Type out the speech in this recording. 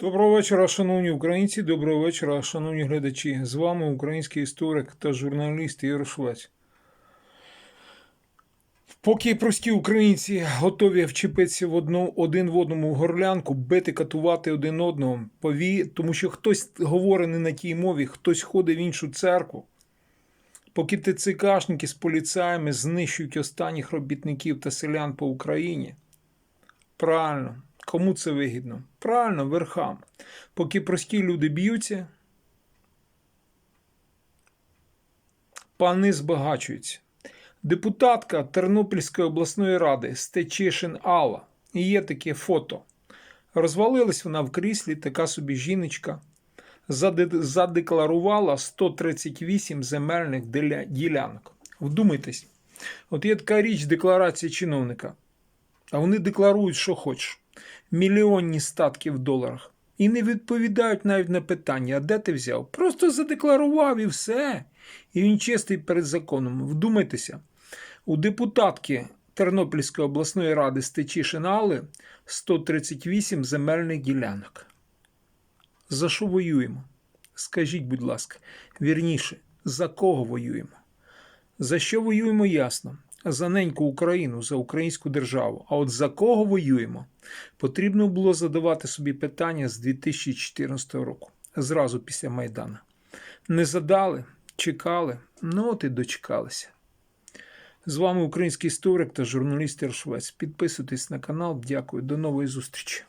Доброго вечора, шановні українці. Доброго вечора, шановні глядачі. З вами український історик та журналіст Ігор Швець. Поки прості українці готові вчепитися в одну, один в одному горлянку, бити, катувати один одного, пові, тому що хтось говорить не на тій мові, хтось ходить в іншу церкву. Поки ТЦКшники з поліцаями знищують останніх робітників та селян по Україні. Правильно, кому це вигідно? Правильно, верхам. Поки прості люди б'ються, пани збагачуються. Депутатка Тернопільської обласної ради Стечишин Алла. І є таке фото. Розвалилась вона в кріслі, така собі жіночка. Задекларувала 138 земельних ділянок. Вдумайтесь, от є така річ декларація чиновника. А вони декларують, що хочеш. Мільйонні статки в доларах. І не відповідають навіть на питання, а де ти взяв? Просто задекларував і все. І він чистий перед законом. Вдумайтеся, у депутатки Тернопільської обласної ради Стечишин Алли 138 земельних ділянок. За що воюємо? Скажіть, будь ласка, вірніше, за кого воюємо? За що воюємо ясно? За неньку Україну, за українську державу. А от за кого воюємо? Потрібно було задавати собі питання з 2014 року, зразу після Майдана. Не задали, чекали, ну от і дочекалися. З вами український історик та журналіст Іршвець. Підписуйтесь на канал. Дякую. До нової зустрічі.